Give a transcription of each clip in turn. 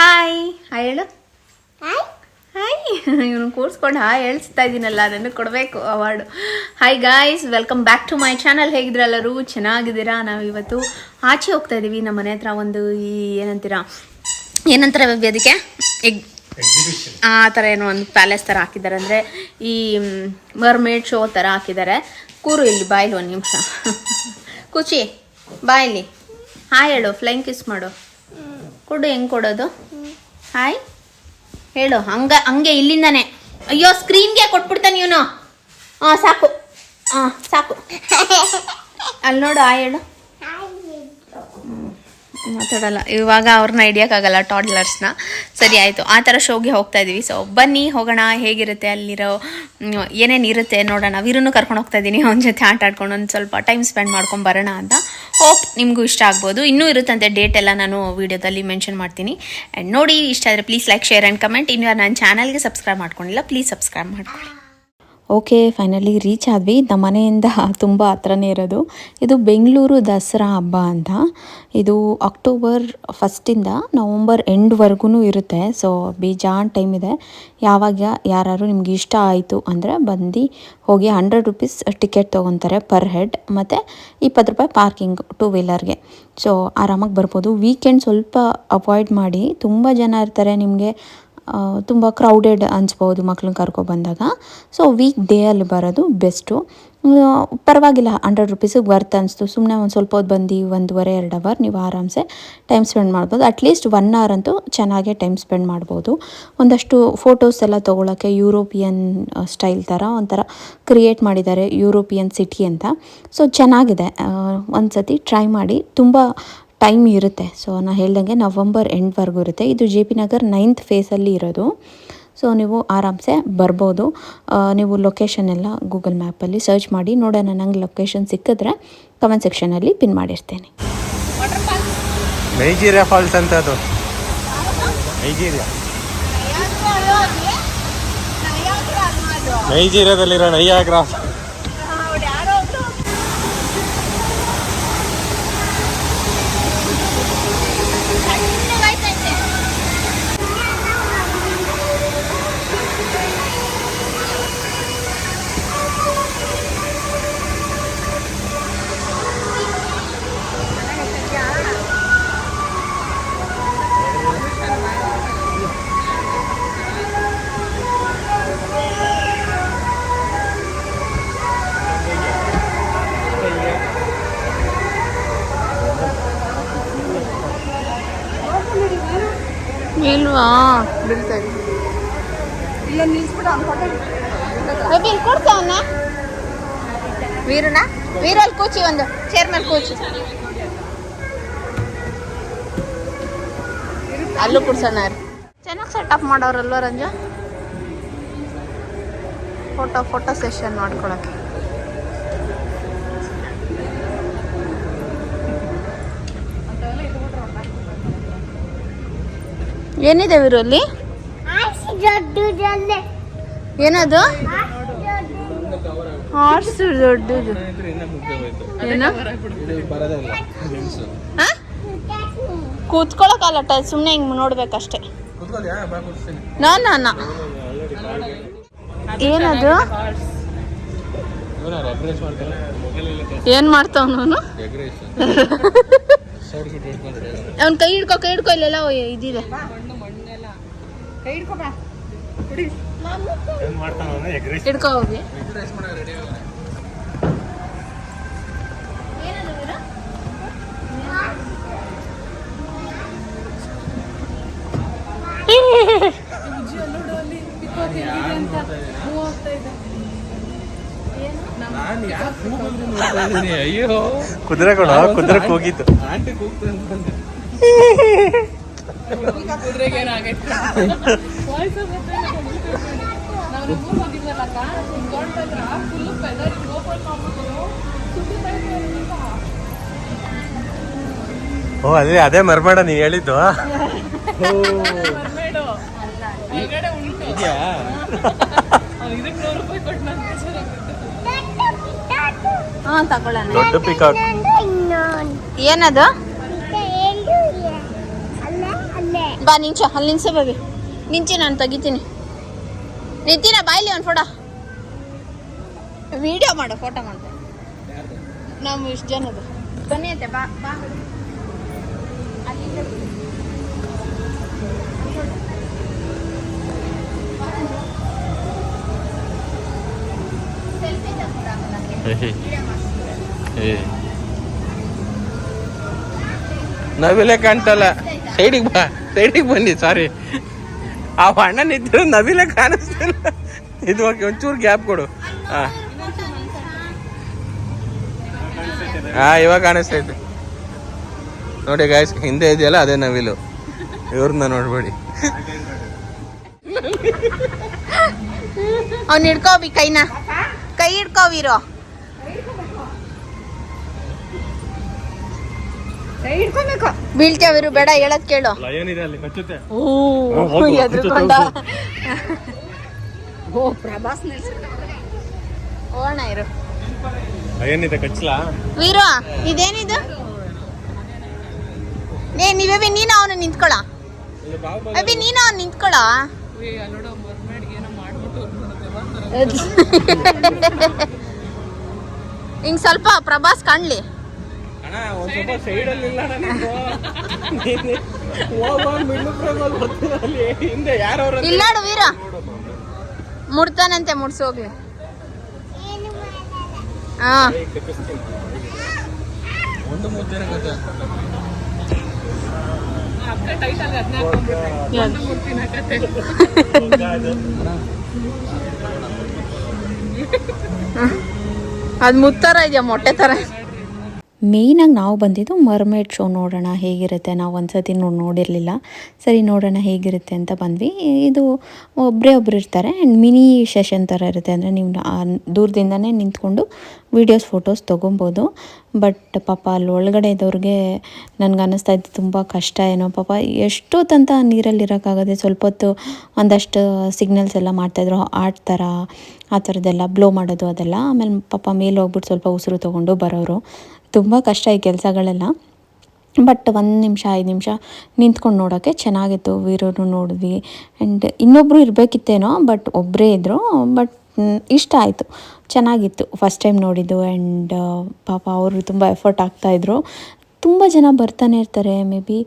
Hi hi ಹೇಳು. Hi ಇವನು ಕೂರಿಸ್ಕೊಂಡು ಹಾಯ್ ಹೇಳ್ತಾ ಇದ್ದೀನಲ್ಲ ನನಗೆ ಕೊಡಬೇಕು award hi guys welcome back to my channel ಹೇಗಿದ್ರೆ ಎಲ್ಲರೂ? ಚೆನ್ನಾಗಿದ್ದೀರಾ? ನಾವು ಇವತ್ತು ಆಚೆ ಹೋಗ್ತಾ ಇದ್ದೀವಿ ನಮ್ಮ ಮನೆ ಹತ್ರ ಒಂದು ಈ ಏನಂತೀರಾ ಏನಂತಾರೆ ಅದಕ್ಕೆ? ಎಗ್ ಆ ಥರ ಏನೋ ಒಂದು ಪ್ಯಾಲೇಸ್ ಥರ ಹಾಕಿದ್ದಾರೆ. ಅಂದರೆ ಈ ಮರ್ಮೇಡ್ ಶೋ ಥರ ಹಾಕಿದ್ದಾರೆ. ಕೂರು ಇಲ್ಲಿ ಬಾಯಿಲಿ ಒಂದು ನಿಮಿಷ. ಕುಚಿ ಬಾಯಲ್ಲಿ ಹಾಯ್ ಹೇಳು ಫ್ಲೈಂಗ್ ಕಿಸ್ ಮಾಡು. ಕೊಡು ಹೆಂಗೆ ಕೊಡೋದು? ಹಾಯ್. ಹೇಳು ಹಂಗ ಹಂಗೆ ಇಲ್ಲಿಂದಾನೆ. ಅಯ್ಯೋ ಸ್ಕ್ರೀನ್ಗೆ ಕೊಟ್ಬಿಡ್ತಾನೆ ಇವನು. ಹಾಂ ಸಾಕು. ಹಾಂ ಸಾಕು. ಅಲ್ಲಿ ನೋಡು ಆ ಹೇಳು. ಮಾತಾಡಲ್ಲ. ಇವಾಗ ಅವ್ರನ್ನ ಹಿಡಿಯೋಕ್ಕಾಗಲ್ಲ ಟಾಡ್ಲರ್ಸ್ನ ಸರಿ, ಆಯಿತು. ಆ ಥರ ಶೋಗೆ ಹೋಗ್ತಾ ಇದ್ದೀವಿ ಸೊ ಬನ್ನಿ, ಹೋಗೋಣ. ಹೇಗಿರುತ್ತೆ ಅಲ್ಲಿರೋ ಏನೇನು ಇರುತ್ತೆ ನೋಡೋಣ. ವೀರನ್ನು ಕರ್ಕೊಂಡು ಹೋಗ್ತಾ ಇದ್ದೀನಿ ಅವನ ಜೊತೆ ಆಟ ಆಡ್ಕೊಂಡು ಒಂದು ಸ್ವಲ್ಪ ಟೈಮ್ ಸ್ಪೆಂಡ್ ಮಾಡ್ಕೊಂಡು ಬರೋಣ ಅಂತ. ಹೋಪ್ ನಿಮಗೂ ಇಷ್ಟ ಆಗ್ಬೋದು. ಇನ್ನೂ ಇರುತ್ತಂತೆ ಡೇಟ್ ಎಲ್ಲ ನಾನು ವೀಡಿಯೋದಲ್ಲಿ ಮೆನ್ಷನ್ ಮಾಡ್ತೀನಿ. ಆ್ಯಂಡ್ ನೋಡಿ, ಇಷ್ಟ ಆದರೆ please like share and comment ಇನ್ನು ನನ್ನ ಚಾನಲ್ಗೆ ಸಬ್ಸ್ಕ್ರೈಬ್ ಮಾಡ್ಕೊಂಡಿಲ್ಲ ಪ್ಲೀಸ್ ಸಬ್ಸ್ಕ್ರೈಬ್ ಮಾಡ್ಕೊಳ್ಳಿ. ಓಕೆ ಫೈನಲಿ ರೀಚ್ ಆದ್ವಿ. ನಮ್ಮ ಮನೆಯಿಂದ ತುಂಬ ಹತ್ರನೇ ಇರೋದು. ಇದು ಬೆಂಗಳೂರು ದಸರಾ ಹಬ್ಬ ಅಂತ. ಇದು ಅಕ್ಟೋಬರ್ ಫಸ್ಟಿಂದ ನವಂಬರ್ ಎಂಡ್ವರೆಗೂ ಇರುತ್ತೆ. ಸೊ ಬೇಜಾನ್ ಟೈಮ್ ಇದೆ. ಯಾವಾಗ ಯಾರು ನಿಮ್ಗೆ ಇಷ್ಟ ಆಯಿತು ಅಂದರೆ ಬಂದು ಹೋಗಿ ಹಂಡ್ರೆಡ್ ರುಪೀಸ್ ಟಿಕೆಟ್ ತೊಗೊತಾರೆ ಪರ್ ಹೆಡ್ ಮತ್ತು ಇಪ್ಪತ್ತು ರೂಪಾಯಿ ಪಾರ್ಕಿಂಗ್ ಟೂ ವೀಲರ್ಗೆ ಸೊ ಆರಾಮಾಗಿ ಬರ್ಬೋದು. ವೀಕೆಂಡ್ ಸ್ವಲ್ಪ ಅವಾಯ್ಡ್ ಮಾಡಿ. ತುಂಬ ಜನ ಇರ್ತಾರೆ ನಿಮಗೆ. ತುಂಬ ಕ್ರೌಡೆಡ್ ಅನ್ಸ್ಬೋದು ಮಕ್ಳನ್ನ ಕರ್ಕೊಬಂದಾಗ ಸೊ ವೀಕ್ ಡೇ ಅಲ್ಲಿ ಬರೋದು ಬೆಸ್ಟು ಪರವಾಗಿಲ್ಲ ಹಂಡ್ರೆಡ್ ರುಪೀಸಿಗೆ ವರ್ತ್ ಅನಿಸ್ತು. ಸುಮ್ಮನೆ ಒಂದು ಸ್ವಲ್ಪ ಹೊತ್ತು ಬಂದು ಒಂದೂವರೆ, ಎರಡು ಅವರ್ ನೀವು ಆರಾಮ್ಸೆ ಟೈಮ್ ಸ್ಪೆಂಡ್ ಮಾಡ್ಬೋದು. ಅಟ್ಲೀಸ್ಟ್ ಒನ್ ಅವರ್ ಅಂತೂ ಚೆನ್ನಾಗೇ ಟೈಮ್ ಸ್ಪೆಂಡ್ ಮಾಡ್ಬೋದು. ಒಂದಷ್ಟು ಫೋಟೋಸ್ ಎಲ್ಲ ತೊಗೊಳಕ್ಕೆ ಯುರೋಪಿಯನ್ ಸ್ಟೈಲ್ ಥರ ಒಂಥರ ಕ್ರಿಯೇಟ್ ಮಾಡಿದ್ದಾರೆ ಯುರೋಪಿಯನ್ ಸಿಟಿ ಅಂತ. ಸೊ ಚೆನ್ನಾಗಿದೆ. ಒಂದು ಸತಿ ಟ್ರೈ ಮಾಡಿ. ತುಂಬ ಟೈಮ್ ಇರುತ್ತೆ. ಸೊ ನಾನು ಹೇಳ್ದಂಗೆ ನವಂಬರ್ ಎಂಡ್ವರೆಗೂ ಇರುತ್ತೆ. ಇದು ಜೆ ಪಿ ನಗರ್ ನೈನ್ತ್ ಫೇಸಲ್ಲಿ ಇರೋದು. ಸೊ ನೀವು ಆರಾಮ್ಸೆ ಬರ್ಬೋದು. ನೀವು ಲೊಕೇಶನ್ ಎಲ್ಲ ಗೂಗಲ್ ಮ್ಯಾಪಲ್ಲಿ ಸರ್ಚ್ ಮಾಡಿ ನೋಡೋಣ. ನಂಗೆ ಲೊಕೇಶನ್ ಸಿಕ್ಕಿದ್ರೆ ಕಮೆಂಟ್ ಸೆಕ್ಷನಲ್ಲಿ ಪಿನ್ ಮಾಡಿರ್ತೇನೆ. ನೈಜೀರಿಯಾ ಫಾಲ್ಸ್ ಅಂತ ಅದು. ನೈಜೀರಿಯಾ ನೈಜೀರಿಯಾದಲ್ಲಿರೋ ನೈಯಾಗ್ರಾ ಇಲ್ವಾ ಬೇಬಿ ಕೊಡ್ತಾವನ್ನ ವೀರನ ವೀರಲ್ಲಿ ಕೂಚಿ ಒಂದು ಚೇರ್ ಮೇಲೆ ಕೂಚಿ. ಅಲ್ಲೂ ಕುಡ್ಸೋಣ ಚೆನ್ನಾಗಿ ಸೆಟಪ್ ಮಾಡೋರಲ್ವ ರಂಜ? ಫೋಟೋ ಫೋಟೋ ಸೆಷನ್ ಮಾಡ್ಕೊಳಕ್ಕೆ. ಏನಿದೆ ಇವರಲ್ಲಿ ಏನದು? ಹಾರ್ಸ್ ದೊಡ್ಡದು. ಏನ? ಕೂತ್ಕೊಳಕಲ್ಲ ಸುಮ್ಮನೆ ಹಿಂಗೆ ನೋಡ್ಬೇಕಷ್ಟೆ. ನಾನು. ಏನದು? ಏನ್ ಮಾಡ್ತಾವನು ನಾನು ಅವ್ನ ಕೈ ಹಿಡ್ಕೊ ಕೈ ಹಿಡ್ಕೊ ಇಲ್ಲೆಲ್ಲ ಒಯ್- ಇದಿದೆ ಹಿಡ್ಕೊ ಹೋಗಿ. ಅಯ್ಯೋ. ಕುದುರೆ ಕೊಡ ಕುದುರೆ ಓ ಅದೇ ಅದೇ ಮರ್ಬೇಡ ನೀ ಹೇಳಿದ್ದು? ಇದೆಯಾ? ಹಾ ತಗೊಳ್ಳೋಣ ದೊಡ್ಡ ಪಿಕಾಕ್ ಏನದು? ಬಾ, ನಿಂಚ. ಅಲ್ಲಿ ನಿಂಚ ಬಾಬಿ. ನಿಂಚಿ, ನಾನು ತೆಗಿತೀನಿ. ನಿಂತಿನ ಬಾಯ್ಲಿ ಒಂದು ಫೋಟೋ ವಿಡಿಯೋ ಮಾಡು ಫೋಟೋ ಮಾಡ್ತೆ ನಾವು ಇಷ್ಟು ಜನದು ಬನ್ನಿ ಅಂತೆ ಬಾ ಬಾ. ನಾವೆಲ್ಲ ಕಾಣ್ತಲ್ಲ? ಸೈಡಿಗೆ ಬಾ. ಸೈಡಿಗೆ ಬನ್ನಿ ಸಾರಿ ಆ ಅಣ್ಣ ನಿಂತಿರೋ ನವಿಲೆ ಕಾಣಿಸ್ತಿಲ್ಲ. ಇದು ಓಕೆ, ಒಂಚೂರು ಗ್ಯಾಪ್ ಕೊಡು. ಹಾ ಹಾಂ ಇವಾಗ ಕಾಣಿಸ್ತೈತೆ. ನೋಡಿ ಗಾಯ್ಸ್ ಹಿಂದೆ ಇದೆಯಲ್ಲ, ಅದೇ ನವಿಲು. ಇವ್ರನ್ನ ನೋಡ್ಬೇಡಿ. ಅವ್ನು ಹಿಡ್ಕೋವಿ ಕೈನ. ಕೈ ಹಿಡ್ಕೋವಿರೋ ಬೀಳ್ತೇವಿರು ಬೇಡ ಹೇಳದ್ ಕೇಳು. ಅಲ್ಲಿ ಕಚ್ಚುತ್ತೆ ಓ ಎದ್ರುಕೊಂಡ ಓ ಪ್ರಭಾಸ್ ಓಣ ಇರು. ಲಯನ್ ಇದೆ ಕಚ್ಚಲಾ ವೀರು ಇದೇನಿದು? ಏ ನೀವೇ ನೀನು ಅವನು ನಿಂತ್ಕೊಳ. ಅಭಿ ನೀನು ಅವ್ನು ನಿಂತ್ಕೊಳ. ಹಿಂಗ್ ಸ್ವಲ್ಪ ಪ್ರಭಾಸ್ ಕಾಣ್ಲಿ. ಅಣ್ಣ ಒಂದ್ ಸ್ವಲ್ಪ ಸೈಡಲ್ಲಿ ಇಲ್ಲ ಅಣ್ಣ ನೀನು ಹೋಗೋ ಮಿಡ್ಲು ಫ್ರೇಮಲ್ಲಿ ಬರ್ತೀರ ಅಲ್ಲಿ ಹಿಂದೆ ಯಾರವ್ರ ಇಲ್ಲಾಡು ವೀರ. ಮುಡ್ತಾನಂತೆ ಮುಡ್ಸೋಗ್ಲಿ ಹಾ. ಒಂದು ಅದು ಮುತ್ತರ ಇದೆಯಾ ಮೊಟ್ಟೆ ತರ? ಮೇಯ್ನಾಗಿ ನಾವು ಬಂದಿದ್ದು ಮರ್ಮೇಡ್ ಶೋ ನೋಡೋಣ ಹೇಗಿರುತ್ತೆ ನಾವು ಒಂದ್ಸತಿ ನೋಡಿ ನೋಡಿರಲಿಲ್ಲ. ಸರಿ, ನೋಡೋಣ ಹೇಗಿರುತ್ತೆ ಅಂತ ಬಂದ್ವಿ. ಇದು ಒಬ್ಬರೇ ಒಬ್ರು ಇರ್ತಾರೆ. ಆ್ಯಂಡ್ ಮಿನಿ ಸೆಷನ್ ಥರ ಇರುತ್ತೆ. ಅಂದರೆ ನೀವು ದೂರದಿಂದನೇ ನಿಂತ್ಕೊಂಡು ವೀಡಿಯೋಸ್ ಫೋಟೋಸ್ ತೊಗೊಬೋದು. ಬಟ್ ಪಾಪ ಅಲ್ಲಿ ಒಳಗಡೆ ಇದ್ದವ್ರಿಗೆ ನನಗೆ ಅನ್ನಿಸ್ತಾ ಇದ್ದು ತುಂಬ ಕಷ್ಟ ಏನೋ. ಪಾಪ ಎಷ್ಟೊತ್ತಂತ ನೀರಲ್ಲಿ ಇರೋಕ್ಕಾಗದೆ ಸ್ವಲ್ಪ ಹೊತ್ತು ಒಂದಷ್ಟು ಸಿಗ್ನಲ್ಸ್ ಎಲ್ಲ ಮಾಡ್ತಾಯಿದ್ರು ಆರ್ಟ್ ಥರ ಆ ಥರದ್ದೆಲ್ಲ ಬ್ಲೋ ಮಾಡೋದು ಅದೆಲ್ಲ. ಆಮೇಲೆ ಪಾಪ ಮೇಲೆ ಹೋಗ್ಬಿಟ್ಟು ಸ್ವಲ್ಪ ಉಸಿರು ತೊಗೊಂಡು ಬರೋರು. ತುಂಬ ಕಷ್ಟ ಈ ಕೆಲಸಗಳೆಲ್ಲ. ಬಟ್ ಒಂದು ನಿಮಿಷ, ಐದು ನಿಮಿಷ ನಿಂತ್ಕೊಂಡು ನೋಡೋಕ್ಕೆ ಚೆನ್ನಾಗಿತ್ತು ವೀರರು ನೋಡಿದ್ವಿ. ಆ್ಯಂಡ್ ಇನ್ನೊಬ್ಬರು ಇರಬೇಕಿತ್ತೇನೋ ಬಟ್ ಒಬ್ಬರೇ ಇದ್ದರು ಬಟ್ ಇಷ್ಟ ಆಯಿತು. ಚೆನ್ನಾಗಿತ್ತು. ಫಸ್ಟ್ ಟೈಮ್ ನೋಡಿದ್ದು ಆ್ಯಂಡ್ ಪಾಪ ಅವರು ತುಂಬ ಎಫರ್ಟ್ ಆಗ್ತಾಯಿದ್ರು ತುಂಬ ಜನ ಬರ್ತಾನೆ ಇರ್ತಾರೆ ಮೇ ಬಿ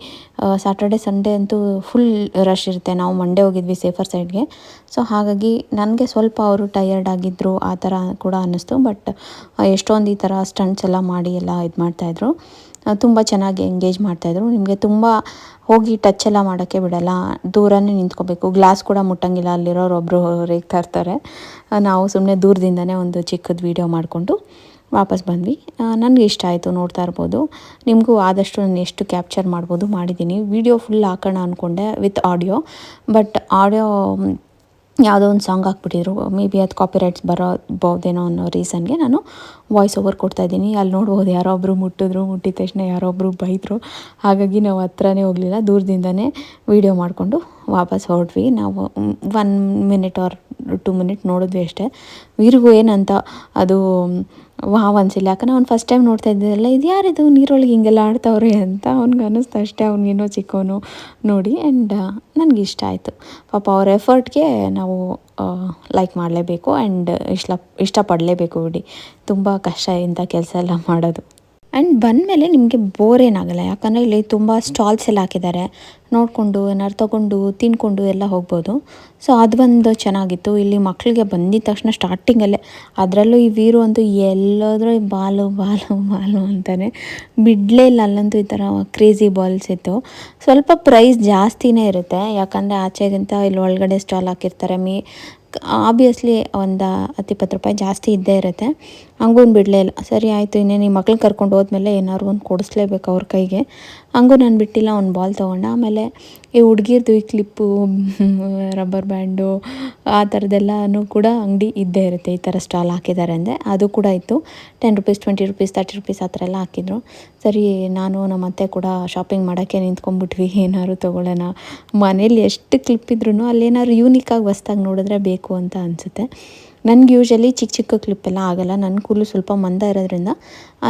ಸ್ಯಾಟರ್ಡೆ ಸಂಡೇ ಅಂತೂ ಫುಲ್ ರಶ್ ಇರುತ್ತೆ. ನಾವು ಮಂಡೇ ಹೋಗಿದ್ವಿ ಸೇಫರ್ ಸೈಡ್ಗೆ ಸೊ ಹಾಗಾಗಿ ನನಗೆ ಸ್ವಲ್ಪ ಅವರು ಟಯರ್ಡ್ ಆಗಿದ್ದರು ಆ ಥರ ಕೂಡ ಅನ್ನಿಸ್ತು. ಬಟ್ ಎಷ್ಟೊಂದು ಈ ಥರ ಸ್ಟಂಟ್ಸ್ ಎಲ್ಲ ಮಾಡಿ ಎಲ್ಲ ಇದು ಮಾಡ್ತಾಯಿದ್ರು ತುಂಬ ಚೆನ್ನಾಗಿ ಎಂಗೇಜ್ ಮಾಡ್ತಾಯಿದ್ರು ನಿಮಗೆ ತುಂಬ ಹೋಗಿ ಟಚ್ ಎಲ್ಲ ಮಾಡೋಕ್ಕೆ ಬಿಡಲ್ಲ. ದೂರನೇ ನಿಂತ್ಕೋಬೇಕು. ಗ್ಲಾಸ್ ಕೂಡ ಮುಟ್ಟಂಗಿಲ್ಲ. ಅಲ್ಲಿರೋರು ಒಬ್ಬರು ರೇಗ್ತಾ ಇರ್ತಾರೆ ನಾವು ಸುಮ್ಮನೆ ದೂರದಿಂದನೇ ಒಂದು ಚಿಕ್ಕದು ವೀಡಿಯೋ ಮಾಡಿಕೊಂಡು. ವಾಪಸ್ ಬಂದ್ವಿ. ನನಗೆ ಇಷ್ಟ ಆಯಿತು ನೋಡ್ತಾ ಇರ್ಬೋದು. ನಿಮಗೂ ಆದಷ್ಟು ನಾನು ಎಷ್ಟು ಕ್ಯಾಪ್ಚರ್ ಮಾಡ್ಬೋದು ಮಾಡಿದ್ದೀನಿ. ವಿಡಿಯೋ ಫುಲ್ ಹಾಕೋಣ ಅಂದ್ಕೊಂಡೆ ವಿತ್ ಆಡಿಯೋ ಬಟ್ ಆಡಿಯೋ ಯಾವುದೋ ಒಂದು ಸಾಂಗ್ ಹಾಕ್ಬಿಟ್ಟಿದ್ರು. ಮೇ ಬಿ ಅದು ಕಾಪಿರೈಟ್ಸ್ ಬರೋಬಹುದೇನೋ ಅನ್ನೋ ರೀಸನ್ಗೆ ನಾನು ವಾಯ್ಸ್ ಓವರ್ ಕೊಡ್ತಾ ಇದ್ದೀನಿ. ಅಲ್ಲಿ ನೋಡ್ಬೋದು ಯಾರೋ ಒಬ್ಬರು ಮುಟ್ಟಿದ್ರು, ಮುಟ್ಟಿದ ತಕ್ಷಣ ಯಾರೋ ಒಬ್ಬರು ಬೈದರು. ಹಾಗಾಗಿ ನಾವು ಹತ್ರನೇ ಹೋಗಲಿಲ್ಲ. ದೂರದಿಂದನೇ ವೀಡಿಯೋ ಮಾಡಿಕೊಂಡು ವಾಪಸ್ ಹೊರಟ್ವಿ. ನಾವು one minute or two minute ನೋಡಿದ್ವಿ ಅಷ್ಟೇ. ವೀರಿಗೂ ಏನಂತ, ಅದು ವಾವ್ ಅನ್ಸಿಲ್ಲ. ಯಾಕಂದ್ರೆ ಅವ್ನು ಫಸ್ಟ್ ಟೈಮ್ ನೋಡ್ತಾ ಇದ್ದಿದ್ದಲ್ಲ ಇದು ಯಾರಿದು? ನೀರೊಳಗೆ ಹಿಂಗೆಲ್ಲ ಆಡ್ತಾವ್ರಿ ಅಂತ ಅವ್ನಿಗೆ ಅನ್ನಿಸ್ತು ಅಷ್ಟೇ. ಅವ್ನಿಗೇನೋ ಚಿಕ್ಕವನು ನೋಡಿ. ಆ್ಯಂಡ್ ಇಷ್ಟ ಆಯಿತು. ಪಾಪ ಅವ್ರ ಎಫರ್ಟ್ಗೆ ನಾವು ಲೈಕ್ ಮಾಡಲೇಬೇಕು. ಆ್ಯಂಡ್ ಇಷ್ಟ, ಇಷ್ಟಪಡಲೇಬೇಕು ಬಿಡಿ. ತುಂಬ ಕಷ್ಟ ಇಂಥ ಕೆಲಸ ಎಲ್ಲ ಮಾಡೋದು. ಆ್ಯಂಡ್ ಬಂದಮೇಲೆ ನಿಮಗೆ ಬೋರ್ ಏನಾಗಲ್ಲ, ಯಾಕಂದರೆ ಇಲ್ಲಿ ತುಂಬ ಸ್ಟಾಲ್ಸ್ ಎಲ್ಲ ಹಾಕಿದ್ದಾರೆ. ನೋಡಿಕೊಂಡು, ಏನಾದ್ರು ತೊಗೊಂಡು, ತಿನ್ಕೊಂಡು ಎಲ್ಲ ಹೋಗ್ಬೋದು. ಸೊ ಅದು ಒಂದು ಚೆನ್ನಾಗಿತ್ತು. ಇಲ್ಲಿ ಮಕ್ಕಳಿಗೆ ಬಂದಿದ ತಕ್ಷಣ ಸ್ಟಾರ್ಟಿಂಗಲ್ಲೇ ಅದರಲ್ಲೂ ಈ ವೀರು ಅಂತೂ ಎಲ್ಲೋದ್ರೂ ಬಾಲು ಬಾಲು ಬಾಲು ಅಂತಾನೆ. ಬಿಡಲೇ ಇಲ್ಲ ಅಲ್ಲಂತೂ ಈ ಥರ ಕ್ರೇಜಿ ಬಾಲ್ಸ್ ಇತ್ತು. ಸ್ವಲ್ಪ ಪ್ರೈಸ್ ಜಾಸ್ತಿನೇ ಇರುತ್ತೆ. ಯಾಕಂದರೆ ಆಚೆಗಿಂತ ಇಲ್ಲಿ ಒಳಗಡೆ ಸ್ಟಾಲ್ ಹಾಕಿರ್ತಾರೆ. ಮೀ ಆಬ್ವಿಯಸ್ಲಿ ಒಂದು ಹತ್ತು ಇಪ್ಪತ್ತು ರೂಪಾಯಿ ಜಾಸ್ತಿ ಇದ್ದೇ ಇರುತ್ತೆ. ಹಂಗೂ ಬಿಡಲೇ ಇಲ್ಲ. ಸರಿ ಆಯಿತು ಇನ್ನೇನು ಈ ಮಕ್ಳನ್ನ ಕರ್ಕೊಂಡು ಹೋದ್ಮೇಲೆ ಏನಾದ್ರು ಒಂದು ಕೊಡಿಸ್ಲೇಬೇಕು ಅವ್ರ ಕೈಗೆ. ಹಂಗೂ ನಾನು ಬಿಟ್ಟಿಲ್ಲ, ಅವ್ನು ಬಾಲ್ ತೊಗೊಂಡೆ. ಆಮೇಲೆ ಈ ಹುಡುಗಿರ್ದು ಈ ಕ್ಲಿಪ್ಪು ರಬ್ಬರ್ ಬ್ಯಾಂಡು ಆ ಥರದ್ದೆಲ್ಲನೂ ಕೂಡ ಅಂಗಡಿ ಇದ್ದೇ ಇರುತ್ತೆ. ಈ ಥರ ಸ್ಟಾಲ್ ಹಾಕಿದ್ದಾರೆ ಅಂದರೆ ಅದು ಕೂಡ ಇತ್ತು. Ten rupees twenty rupees thirty rupees ಆ ಥರ ಎಲ್ಲ ಹಾಕಿದ್ರು. ಸರಿ, ನಾನು ನಮ್ಮ ಅತ್ತೆ ಕೂಡ ಶಾಪಿಂಗ್ ಮಾಡೋಕ್ಕೆ ನಿಂತ್ಕೊಂಡ್ಬಿಟ್ವಿ. ಏನಾದ್ರು ತೊಗೊಳ್ಳೋಣ. ಮನೇಲಿ ಎಷ್ಟು ಕ್ಲಿಪ್ ಇದ್ರೂ ಅಲ್ಲೇನಾದ್ರು ಯೂನಿಕಾಗಿ ಹೊಸ್ದಾಗಿ ನೋಡಿದ್ರೆ ಬೇಕು ಅಂತ ಅನಿಸುತ್ತೆ. ನನಗೆ ಯೂಶಲಿ ಚಿಕ್ಕ ಚಿಕ್ಕ ಕ್ಲಿಪ್ಪೆಲ್ಲ ಆಗಲ್ಲ. ನನ್ನ ಕೂದಲು ಸ್ವಲ್ಪ ಮಂದ ಇರೋದ್ರಿಂದ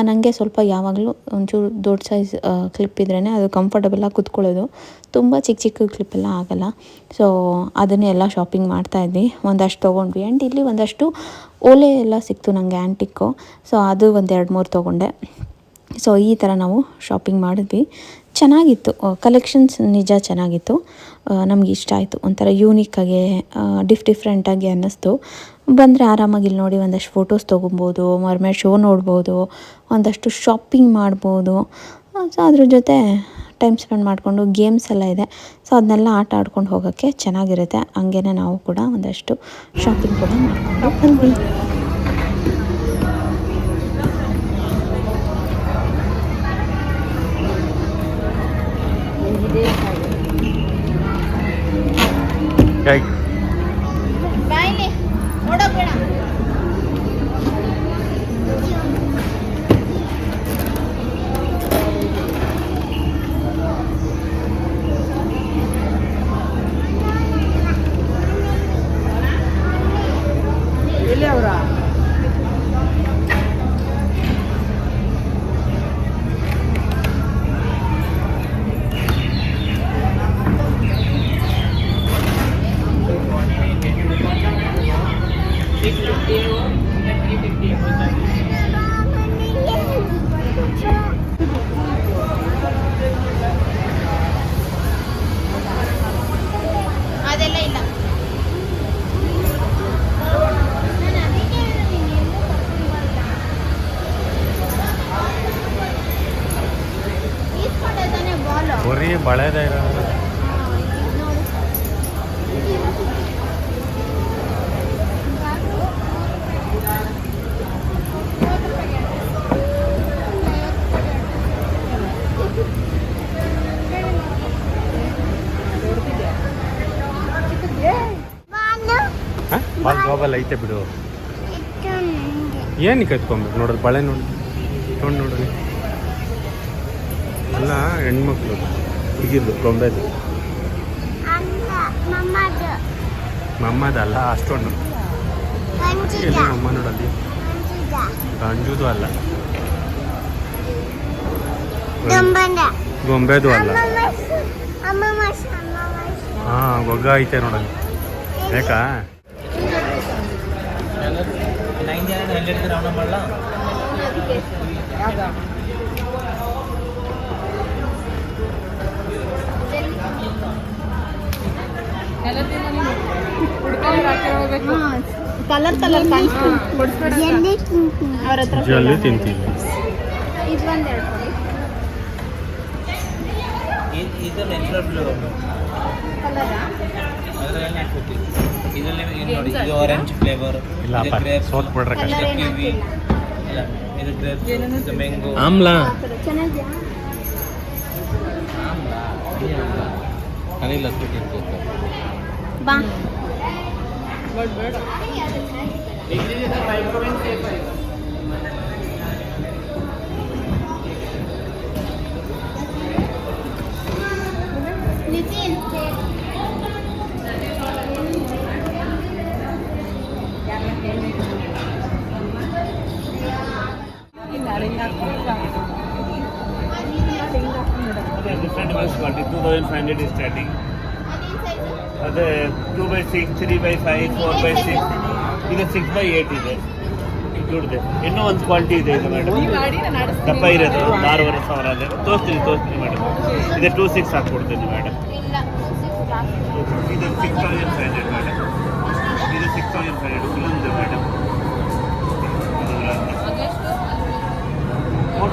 ನನಗೆ ಸ್ವಲ್ಪ ಯಾವಾಗಲೂ ಒಂಚೂರು ದೊಡ್ಡ ಸೈಜ್ ಕ್ಲಿಪ್ ಇದ್ರೇ ಅದು ಕಂಫರ್ಟಬಲಾಗಿ ಕುತ್ಕೊಳ್ಳೋದು. ತುಂಬ ಚಿಕ್ಕ ಚಿಕ್ಕ ಕ್ಲಿಪ್ಪೆಲ್ಲ ಆಗಲ್ಲ. ಸೊ ಅದನ್ನೇ ಎಲ್ಲ ಶಾಪಿಂಗ್ ಮಾಡ್ತಾಯಿದ್ವಿ ಒಂದಷ್ಟು ತೊಗೊಂಡ್ವಿ. ಆ್ಯಂಡ್ ಇಲ್ಲಿ ಒಂದಷ್ಟು ಓಲೆ ಎಲ್ಲ ಸಿಕ್ತು ನನಗೆ ಆ್ಯಂಟಿಕ್ಕು ಸೊ ಅದು ಒಂದು ಎರಡು ಮೂರು ತೊಗೊಂಡೆ. ಸೊ ಈ ಥರ ನಾವು ಶಾಪಿಂಗ್ ಮಾಡಿದ್ವಿ. ಚೆನ್ನಾಗಿತ್ತು. ಕಲೆಕ್ಷನ್ಸ್ ನಿಜ ಚೆನ್ನಾಗಿತ್ತು. ನಮಗೆ ಇಷ್ಟ ಆಯಿತು. ಒಂಥರ ಯೂನಿಕ್ಕಾಗಿ ಡಿಫ್ ಡಿಫ್ರೆಂಟಾಗಿ ಅನ್ನಿಸ್ತು. ಬಂದರೆ ಆರಾಮಾಗಿ ಇಲ್ಲಿ ನೋಡಿ ಒಂದಷ್ಟು ಫೋಟೋಸ್ ತೊಗೊಬೋದು ಮರ್ಮೇಡ್ ಶೋ ನೋಡ್ಬೋದು, ಒಂದಷ್ಟು ಶಾಪಿಂಗ್ ಮಾಡ್ಬೋದು. ಸೊ ಅದ್ರ ಜೊತೆ ಟೈಮ್ ಸ್ಪೆಂಡ್ ಮಾಡಿಕೊಂಡು ಗೇಮ್ಸ್ ಎಲ್ಲ ಇದೆ. ಸೊ ಅದನ್ನೆಲ್ಲ ಆಟ ಆಡ್ಕೊಂಡು ಹೋಗೋಕ್ಕೆ ಚೆನ್ನಾಗಿರುತ್ತೆ. ಹಂಗೇ ನಾವು ಕೂಡ ಒಂದಷ್ಟು ಶಾಪಿಂಗ್ ಕೂಡ ಮಾಡಿಕೊಂಡು ಬಂದ್ವಿ. ಬಾಲ್ ಐತೆ ಬಿಡು. ಏನಕ್ಕೆ ಎತ್ಕೊಬೇಕು ನೋಡೋದು ಬಳೆ ನೋಡಿ. ನೋಡಿ ನೋಡ್ರಿ. ಅಲ್ಲ ಹೆಣ್ಮಕ್ಳು. ಹುಡುಗಿರ್ದು ಗೊಂಬೆದು ಮಮ್ಮದಲ್ಲ ಅಷ್ಟೊಂದು. ಅಮ್ಮ ನೋಡಲ್ಲಿ? ಅಂಜುದು ಅಲ್ಲ. ಗೊಂಬೆದು ಅಲ್ಲ. ಹಾ ಗೊಗ್ಗ ಐತೆ ನೋಡಲ್ಲಿ. ಬೇಕಾ? ಕಲರ್ ಕಲರ್ ಅವ್ರ ಹತ್ರ ಜಲ್ಲಿ ತಿಂತೀವಿ. ಇದು ಒಂದೆರಡು ಕೊಡಿ ಇದು ನ್ಯಾಚುರಲ್ ಬ್ಲೂ ಕಲರಾ ಅದರಲ್ಲಿ ಇದರಲ್ಲಿ ಇದು ನೋಡಿ ಇದು ಆರೆಂಜ್ ಫ್ಲೇವರ್ ಇಲ್ಲಪ್ಪ ಸೋತ್ ಬಿಡ್ರೆ ಕಷ್ಟ. ಕಿವಿ ಇಲ್ಲ ಇದು ಗ್ರೇಪ್ಸ್ ಇದು ಮ್ಯಾಂಗೋ ಆಮ್ಲ. ಚೆನ್ನಾಗಿದೆಯಾ? ಅನಿಲ್ಲ ಬಾ. Nitin different bus quality two thousand five hundred is starting ಅದೇ two by six three by five four by six ಇದು ಸಿಕ್ಸ್ ಬೈ ಏಯ್ಟ್ ಇದೆ ದುಡ್ಡಿದೆ ಇನ್ನೂ ಒಂದು ಕ್ವಾಲಿಟಿ ಇದೆ ಇದು ಮೇಡಮ್ ದಪ್ಪ ಇರೋದು ಒಂದು ಆರೂವರೆ ಸಾವಿರ ಅದೇ ತೋರಿಸ್ತೀನಿ ತೋರಿಸ್ತೀನಿ ಮೇಡಮ್ ಇದೆ ಟೂ ಸಿಕ್ಸ್ ಹಾಕ್ಕೊಡ್ತೀನಿ ಮೇಡಮ್ ಇದು six thousand five hundred madam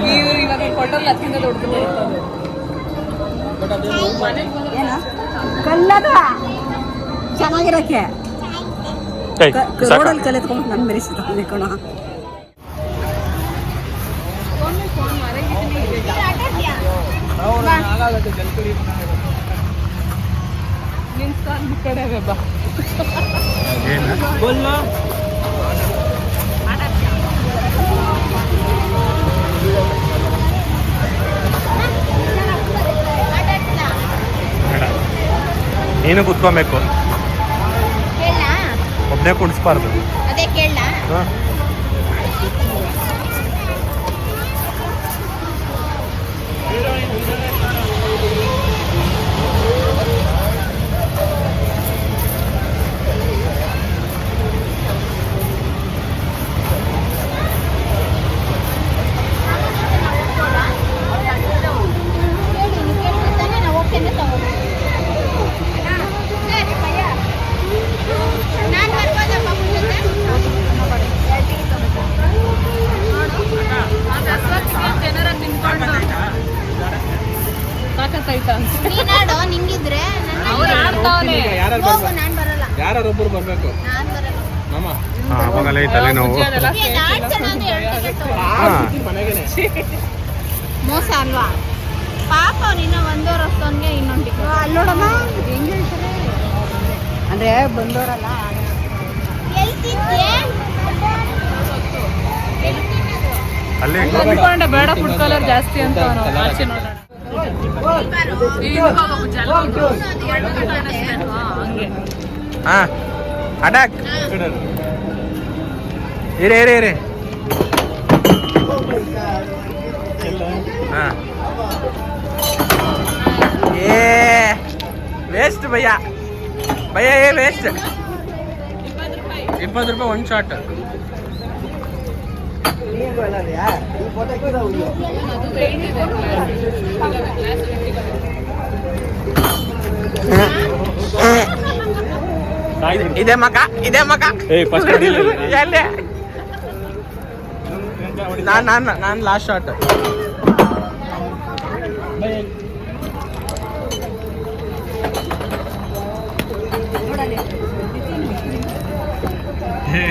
ನೀವು ಇವಾಗ ಕೊಟ್ಟಲ್ಲ ಅದಕ್ಕಿಂತ ದೊಡ್ಡದು ಕಲ್ಲದ ಚೆನ್ನಾಗಿರಕ್ಕೆ ರೋಡಲ್ಲಿ ಕಲಿತ್ಕೊಂಡು ನನ್ನ ಮೆರೆಸಿದ್ದೆ ಕಣ ನಿನ್ನ ಕಡೆ ಬಾ ನೀನು ಕುತ್ಕೊಬೇಕು. ಒಬ್ಬನೇ ಕುಣಿಸ್ಬಾರ್ದು. ಅದೇ ನೀನಾಡೋ? ನಿಂಗಿದ್ರೆ? ನಾನು ಬರಲ್ಲ. ಯಾರೊಬ್ಬರು ಬರ್ಬೇಕು? ನಾನು ಬರಲ್ಲ. ಮಾಮ. ಅವಾಗಲೇ ತಲೆನೋವು. ಮೋಸ ಅಲ್ವಾ? ಪಾಪ ನಿನ್ನ ವರ್ಷವನ್ಗೆ ಇನ್ನೊಂದು ಟಿಕೆಟ್ ಅಲ್ಲೋಡಮ್ಮ. ಹೆಂಗ್ ಹೇಳ್ತಾರೆ? ಅಂದ್ರೆ ಬಂದವರಲ್ಲ ಎಲ್ತಿದ್ದೆ ಅಲ್ಲಿ ಬೇಡ ಫುಡ್ ಕಲರ್ ಜಾಸ್ತಿ ಅಂತ ಅವ್ನು. ಆಚೆ ನೋಡೋಣ. ಹಾ ಅಡಾಕ್. ಇರಿ ಇರಿ ಇರಿ. ಹಾ. ಏ ವೇಸ್ಟ್ ಭಯ್ಯ. ಭಯ್ಯ ಏ ವೇಸ್ಟ್ ಇಪ್ಪತ್ತು ರೂಪಾಯಿ. ಒಂದು ಶಾಟ್ ಇದೆ ಮಗ ಇದೆ ಮಗ. ಎಲ್ಲಿ? ನಾನು ನಾನು ನಾನು ಲಾಸ್ಟ್ ಶಾಟ್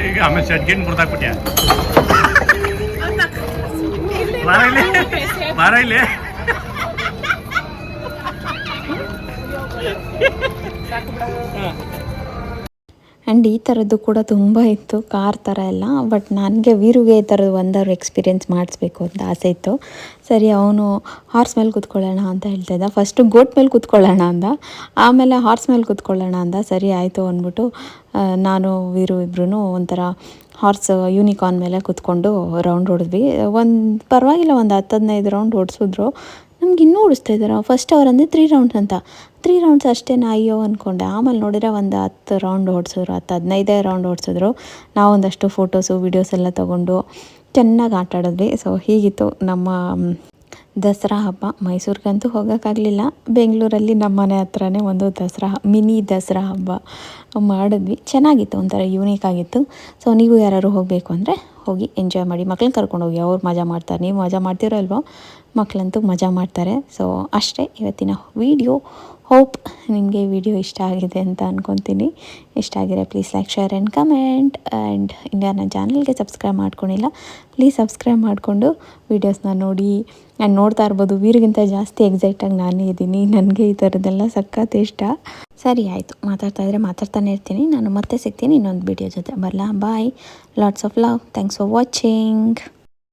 ಈಗ ಆಮೇಲೆ ಶೆಡ್ಗಿನ್ ಬಿಡ್ತಾಕ್ಬಿಟ್ಯಾ ಬಾರ ಇಲ್ಲಿ. ಬಾರ ಇಲ್ಲಿ. ಆ್ಯಂಡ್ ಈ ಥರದ್ದು ಕೂಡ ತುಂಬ ಇತ್ತು ಕಾರ್ ಥರ ಎಲ್ಲ. ಬಟ್ ನನಗೆ ವೀರುಗೆ ಈ ಥರದ್ದು ಒಂದಾದ್ರು ಎಕ್ಸ್ಪೀರಿಯೆನ್ಸ್ ಮಾಡಿಸ್ಬೇಕು ಅಂತ ಆಸೆ ಇತ್ತು. ಸರಿ, ಅವನು ಹಾರ್ಸ್ ಮೇಲೆ ಕೂತ್ಕೊಳ್ಳೋಣ ಅಂತ ಹೇಳ್ತಾ ಇದ್ದ. ಫಸ್ಟು ಗೋಟ್ ಮೇಲೆ ಕೂತ್ಕೊಳ್ಳೋಣ ಅಂದ. ಆಮೇಲೆ ಹಾರ್ಸ್ ಮೇಲೆ ಕೂತ್ಕೊಳ್ಳೋಣ ಅಂದ. ಸರಿ, ಆಯಿತು ಅಂದ್ಬಿಟ್ಟು ನಾನು, ವೀರು ಇಬ್ಬರೂ ಒಂಥರ ಹಾರ್ಸ್ ಯೂನಿಕಾರ್ನ್ ಮೇಲೆ ಕೂತ್ಕೊಂಡು ರೌಂಡ್ ಹೊಡೆದ್ವಿ ಒಂದು ಪರವಾಗಿಲ್ಲ, ಒಂದು ಹತ್ತು ಹದಿನೈದು ರೌಂಡ್ ಓಡಿಸಿದ್ರು. ನಮ್ಗೆ ಇನ್ನೂ ಓಡಿಸ್ತಾ ಇದ್ದಾರೆ ಫಸ್ಟ್ ಅಂದರೆ ತ್ರೀ ರೌಂಡ್ಸ್ ಅಂತ. ತ್ರೀ ರೌಂಡ್ಸ್ ಅಷ್ಟೇನಾ ಅಯ್ಯೋ ಅಂದ್ಕೊಂಡೆ ಆಮೇಲೆ ನೋಡಿದ್ರೆ ಒಂದು ಹತ್ತು ರೌಂಡ್ ಓಡಿಸಿದ್ರು ಹತ್ತು ಹದಿನೈದೇ ರೌಂಡ್ ಓಡಿಸಿದ್ರು. ನಾವೊಂದಷ್ಟು ಫೋಟೋಸು ವೀಡಿಯೋಸ್ ಎಲ್ಲ ತೊಗೊಂಡು ಚೆನ್ನಾಗಿ ಆಟ ಆಡಿದ್ವಿ. ಸೊ ಹೀಗಿತ್ತು ನಮ್ಮ ದಸರಾ ಹಬ್ಬ. ಮೈಸೂರಿಗಂತೂ ಹೋಗೋಕ್ಕಾಗಲಿಲ್ಲ. ಬೆಂಗಳೂರಲ್ಲಿ ನಮ್ಮ ಮನೆ ಹತ್ರನೇ ಒಂದು ದಸರಾ, ಮಿನಿ ದಸರಾ ಹಬ್ಬ ಮಾಡಿದ್ವಿ. ಚೆನ್ನಾಗಿತ್ತು ಒಂಥರ ಯೂನಿಕ್ ಆಗಿತ್ತು. ಸೊ ನೀವು ಯಾರು ಹೋಗಬೇಕು ಅಂದರೆ ಹೋಗಿ ಎಂಜಾಯ್ ಮಾಡಿ ಮಕ್ಳನ್ನ ಕರ್ಕೊಂಡು ಹೋಗಿ, ಅವ್ರು ಮಜಾ ಮಾಡ್ತಾರೆ. ನೀವು ಮಜಾ ಮಾಡ್ತೀರೋ ಅಲ್ವೋ ಮಕ್ಕಳಂತೂ ಮಜಾ ಮಾಡ್ತಾರೆ. ಸೊ ಅಷ್ಟೇ ಇವತ್ತಿನ ವಿಡಿಯೋ ಹೋಪ್ ನಿಮಗೆ ವಿಡಿಯೋ ಇಷ್ಟ ಆಗಿದೆ ಅಂತ ಅಂದ್ಕೊತೀನಿ ಇಷ್ಟ ಆಗಿದೆ please like share and comment and India ನನ್ನ ಚಾನಲ್ಗೆ ಸಬ್ಸ್ಕ್ರೈಬ್ ಮಾಡ್ಕೊಂಡಿಲ್ಲ ಪ್ಲೀಸ್ ಸಬ್ಸ್ಕ್ರೈಬ್ ಮಾಡಿಕೊಂಡು ವೀಡಿಯೋಸ್ನ ನೋಡಿ. ಆ್ಯಂಡ್ ನೋಡ್ತಾ ಇರ್ಬೋದು, ವೀರಿಗಿಂತ ಜಾಸ್ತಿ ಎಕ್ಸೈಟಾಗಿ ನಾನೇ ಇದ್ದೀನಿ. ನನಗೆ ಈ ಥರದ್ದೆಲ್ಲ ಸಖತ್ ಇಷ್ಟ. ಸರಿ, ಆಯಿತು. ಮಾತಾಡ್ತಾ ಇದ್ರೆ ಮಾತಾಡ್ತಾನೆ ಇರ್ತೀನಿ. ನಾನು ಮತ್ತೆ ಸಿಗ್ತೀನಿ ಇನ್ನೊಂದು ವಿಡಿಯೋ ಜೊತೆ. ಬರಲಾ? Bye lots of love thanks for watching